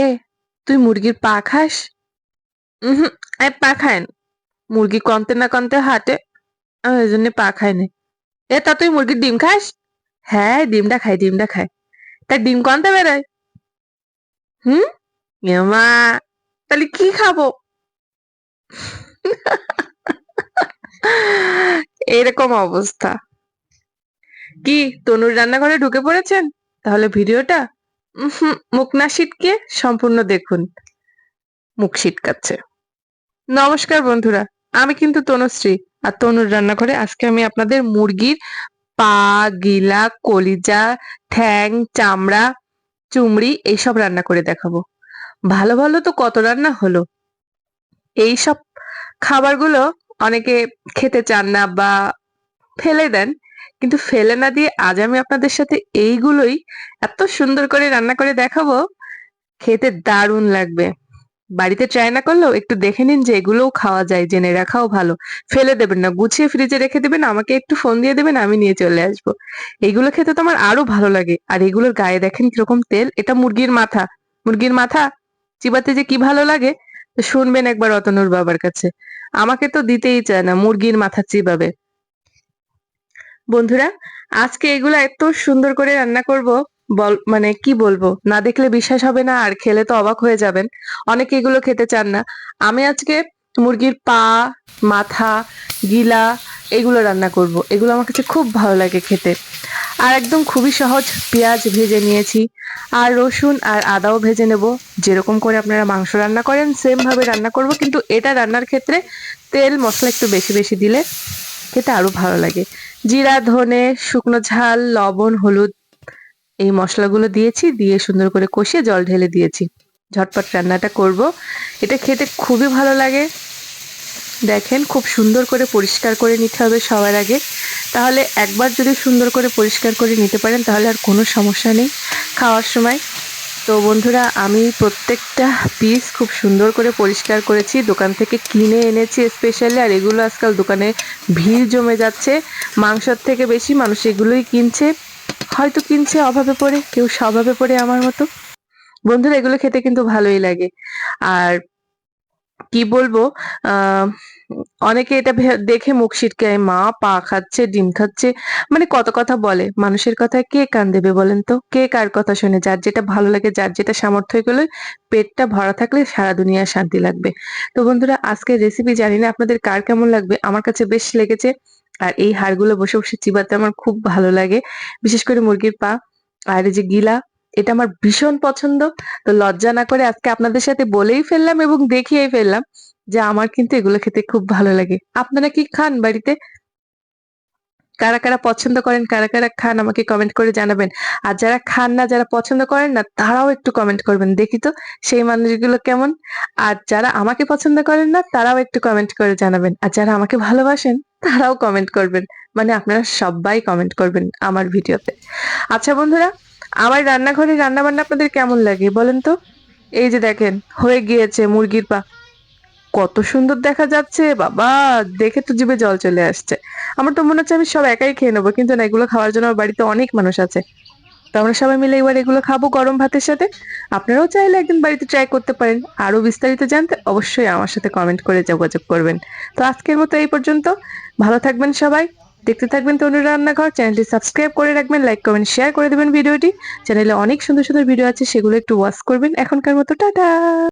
এ, তুই মুরগির পা খাস? হুম পা খায় না। মুরগি কনতে না কনতে হাটে আমি ওই জন্য পা খাই না। এ, তা তুই মুরগির ডিম খাস? হ্যাঁ ডিমটা খাই ডিমটা খাই তা ডিম কনতে বেরোয়? হুম? মা, তাহলে কি খাব? এরকম অবস্থা। কি, তনুর রান্নাঘরে ঢুকে পড়েছেন? তাহলে ভিডিওটা মুখ না সিটকে সম্পূর্ণ দেখুন। মুখ সিটকাচ্ছে নমস্কার বন্ধুরা, আমি কিন্তু তনুশ্রী আর তনুর রান্নাঘরে আজকে আমি আপনাদের মুরগির পা, গিলা, কলিজা, ঠ্যাং, চামড়া, চুমড়ি এইসব রান্না করে দেখাবো। ভালো ভালো তো কত রান্না হলো। এইসব খাবারগুলো অনেকে খেতে চান না বা ফেলে দেন কিন্তু ফেলে না দিয়ে আজ আমি আপনাদের সাথে এইগুলোই এত সুন্দর করে রান্না করে দেখাবো। খেতে দারুণ লাগবে। বাড়িতে ট্রাই না করলেও একটু দেখে নিন যে এগুলোও খাওয়া যায়, জেনে রাখাও ভালো। ফেলে দেবেন না, গুছিয়ে ফ্রিজে রেখে দেবেন, আমাকে একটু ফোন দিয়ে দেবেন, আমি নিয়ে চলে আসব। এগুলো খেতে তো আমার আরও ভালো লাগে। আর এগুলোর গায়ে দেখেন কীরকম তেল, এটা মুরগির মাথা। মুরগির মাথা চিবাতে যে কি ভালো লাগে শুনবেন একবার অতনুর বাবার কাছে। আমাকে তো দিতেই চায় না, মুরগির মাথা চিবাবে। বন্ধুরা, আজকে এগুলো এত সুন্দর করে রান্না করব, বল মানে কি বলব? না দেখলে বিশ্বাস হবে না, আর খেলে তো অবাক হয়ে যাবেন। অনেকে এগুলো খেতে চান না। আমি আজকে মুরগির পা, মাথা, গিলা এগুলো রান্না করব। এগুলো আমার কাছে খুব ভালো লাগে খেতে। আর একদম খুবই সহজ, পেঁয়াজ ভেজে নিয়েছি, আর রসুন আর আদাও ভেজে নেব। যেরকম করে আপনারা মাংস রান্না করেন সেম ভাবে রান্না করব, কিন্তু এটা রান্নার ক্ষেত্রে তেল, মশলা একটু বেশি বেশি দিলে খেতে আরও ভালো লাগে। জিরা, ধনে, শুকনো ঝাল, লবণ, হলুদ এই মশলাগুলো দিয়েছি, দিয়ে সুন্দর করে কষিয়ে জল ঢেলে দিয়েছি। ঝটপট রান্নাটা করব। এটা খেতে খুবই ভালো লাগে। দেখেন, খুব সুন্দর করে পরিষ্কার করে নিতে হবে সবার আগে। তাহলে একবার যদি সুন্দর করে পরিষ্কার করে নিতে পারেন, তাহলে আর কোনো সমস্যা নেই। খাওয়ার সময় তো বন্ধুরা, আমি প্রত্যেকটা পিস খুব সুন্দর করে পরিষ্কার করেছি। দোকান থেকে কিনে এনেছি স্পেশালি আর এগুলো আজকাল দোকানে ভিড় জমে যাচ্ছে। মাংসর থেকে বেশি মানুষ এগুলোই কিনছে। হয়তো কিনছে অভাবে পড়ে, কেউ স্বভাবে পড়ে আমার মতো। বন্ধুরা, এগুলো খেতে কিন্তু ভালোই লাগে। আর কি বলব অনেকে এটা দেখে মুখ সিটকায় মা পা খাচ্ছে, ডিম খাচ্ছে মানে কত কথা বলে। মানুষের কথায় কে কান দেবে বলেন তো? কে কার কথা শুনে? যার যেটা ভালো লাগে, যার যেটা সামর্থ্য হয়ে গেলে পেটটা ভরা থাকলে সারা দুনিয়া শান্তি লাগবে। তো বন্ধুরা, আজকের রেসিপি জানি না আপনাদের কার কেমন লাগবে, আমার কাছে বেশ লেগেছে। আর এই হাড়গুলো বসে বসে চিবাতে আমার খুব ভালো লাগে, বিশেষ করে মুরগির পা। আর এই যে গিলা এটা আমার ভীষণ পছন্দ। তো লজ্জা না করে আজকে আপনাদের সাথে বলেই ফেললাম এবং দেখিয়েই ফেললাম যে আমার কিন্তু এগুলো খেতে খুব ভালো লাগে। আপনারা কি খান বাড়িতে? কারা কারা পছন্দ করেন, কারা কারা খান আমাকে কমেন্ট করে জানাবেন। আর যারা খান না, যারা পছন্দ করেন না, তারাও একটু কমেন্ট করবেন। দেখি তো সেই মানুষগুলো কেমন। আর যারা আমাকে পছন্দ করেন না, তারাও একটু কমেন্ট করে জানাবেন। আর যারা আমাকে ভালোবাসেন, তারাও কমেন্ট করবেন। মানে আপনারা সবাই কমেন্ট করবেন আমার ভিডিওতে। আচ্ছা বন্ধুরা আমার রান্নাঘরে রান্না বান্না আপনাদের কেমন লাগে বলেন তো? এই যে দেখেন, হয়ে গিয়েছে মুরগির পা। কত সুন্দর দেখা যাচ্ছে, বাবা! দেখে তো জিভে জল চলে আসছে। আমার তো মনে হচ্ছে আমি সব একাই খেয়ে নেব, কিন্তু না, এগুলো খাওয়ার জন্য আমার বাড়িতে অনেক মানুষ আছে। তো আমরা সবাই মিলে এবার এগুলো খাব গরম ভাতের সাথে। আপনারাও চাইলে একদিন বাড়িতে ট্রাই করতে পারেন। আরও বিস্তারিত জানতে অবশ্যই আমার সাথে কমেন্ট করে যোগাযোগ করবেন। তো আজকের মতো এই পর্যন্ত। ভালো থাকবেন সবাই। দেখতে থাকবেন তনুর রান্নাঘর, চ্যানেলটি সাবস্ক্রাইব করে রাখবেন, লাইক, কমেন্ট, শেয়ার করে দেবেন ভিডিওটি। চ্যানেলে অনেক সুন্দর সুন্দর ভিডিও আছে, সেগুলো একটু ওয়াচ করবেন। এখনকার মতো, টাটা!